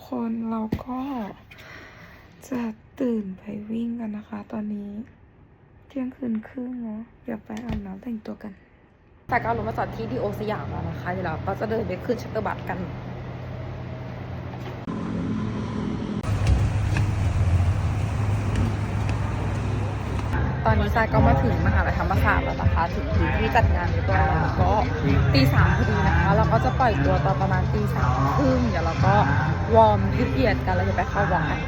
กคนเราก็จะตื่นไปวิ่งกันนะคะ ตอนนี้เที่ยงคืนครึ่งเนาะเดี๋ยวไปอาบน้ำแต่งตัวกัน แต่ก็ลงมาจอดที่ดีโอสยามแล้วนะคะ เดี๋ยวเราก็จะเดินไปขึ้นชัตเตอร์บัสกัน อนนี้ซายก็มาถึงมหาลัยธรรมศาสตร์แล้วนะคะถึงพื้นที่จัดงานเรียบร้อยแล้วก็ตีสามพอดีนะคะเราก็จะปล่อยตัวตอนประมาณตีสามครึ่งเดี๋ยวเราก็วอร์มยืดเหยียดกันแล้วจะไปเข้าวอร์มกัน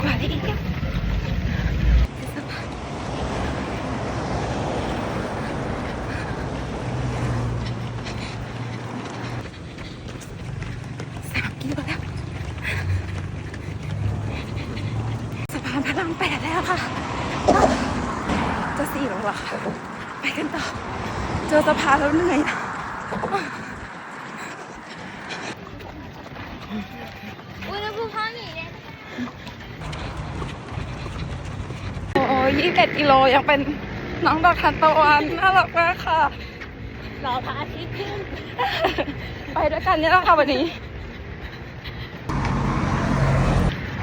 กว่าได้อีกสามกิโลแล้วสะพานพระรามแปดแล้วค่ะจะสี่โลแล้วค่ะไปกันต่อ เจอสะพานแล้วเหนื่อยอุณหภูมิห้อง นี้เนี่ยโอ้ยยี่สิบเอ็ดกิโลยังเป็นน้องดอกทานตะวันน่ารักมากค่ะ รอพระอาทิตย์ขึ้น ไปด้วยกันเนี่ยแหละค่ะวันนี้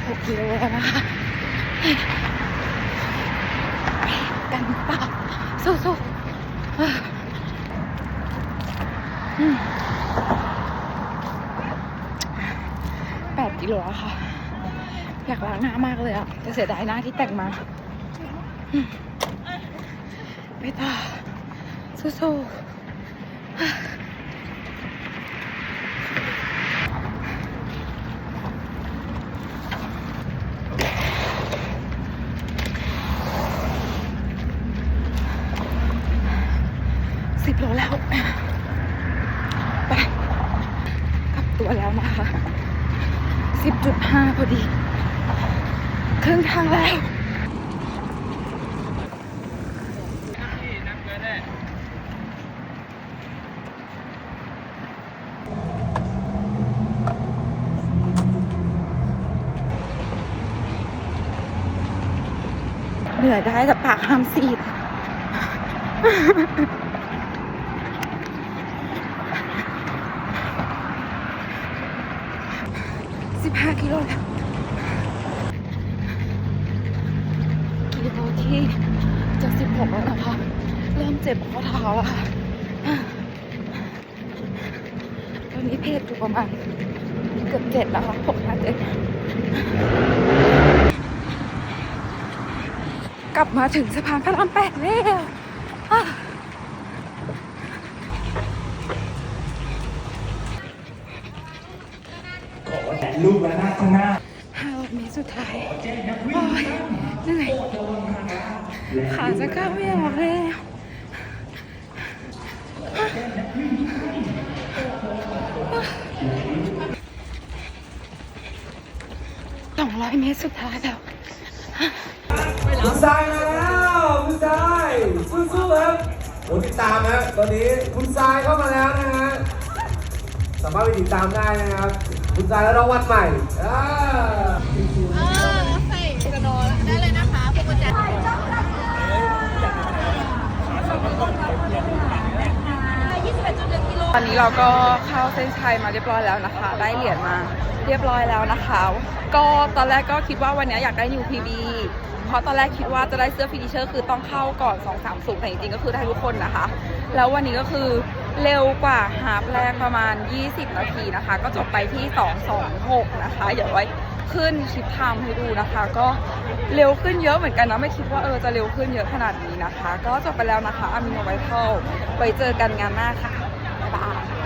หกกิโลแล้วนะคะไปกันเปล่าสู้ๆเอ้ออืมแปดกิโลแล้วค่ะ อยากล้างหน้ามากเลยอะแต่เสียดายหน้าที่แต่งมาอืม ไปต่อสู้ๆสิบโลแล้ว ไปกลับตัวแล้วนะคะสิบจุดห้าพอดี ครึ่งทางแล้ว นื่อยได้แต่ปากห้ามซีดสิบห้ากิโลแล้วกิโลที่จะสิบหกแล้วนะคะ เริ่มเจ็บข้อเท้าแล้วค่ะตอนนี้เพจอยู่ประมาณเกือบเจ็ดแล้วค่ะหกห้าเจ็ดก ลับมาถึงสะพานพระรามแปดแล้วอะลูกและหน้าข้างหน้าห้าวันนี้สุดท้ายโอ้ยเหนื่อยขาจะก้าวไม่ออกเลยสองร้อยเมตรสุดท้ายแล้ว คุณทรายมาแล้วคุณทรายสู้ๆครับโอ้ติดตามนะตอนนี้คุณทรายเข้ามาแล้วนะฮะสามารถไปติดตามได้นะครับคุณทรายและรางวัลใหม่อ่าเออใส่กระโดดได้เลยนะคะพวกกุญแจ21.1กิโลตอนนี้เราก็เข้าเส้นชัยมาเรียบร้อยแล้วนะคะ ได้เหรียญมา เรียบร้อยแล้วนะคะ ก็ตอนแรกก็คิดว่าวันนี้อยากได้ New PB เพราะตอนแรกคิดว่าจะได้เสื้อฟินิเชอร์คือต้องเข้าก่อน 2 3 0แต่จริงๆก็คือได้ทุกคนนะคะ แล้ววันนี้ก็คือเร็วกว่าฮาร์ปแรกประมาณ 20 นาทีนะคะ ก็จบไปที่ 226 นะคะ เดี๋ยวไว้ขึ้นคลิปไทม์ให้ดูนะคะ ก็เร็วขึ้นเยอะเหมือนกันนะ ไม่คิดว่าเออจะเร็วขึ้นเยอะขนาดนี้นะคะ ก็จบไปแล้วนะคะอามิโนไวท์เทลไว้เจอกันงานหน้าค่ะบ๊ายบาย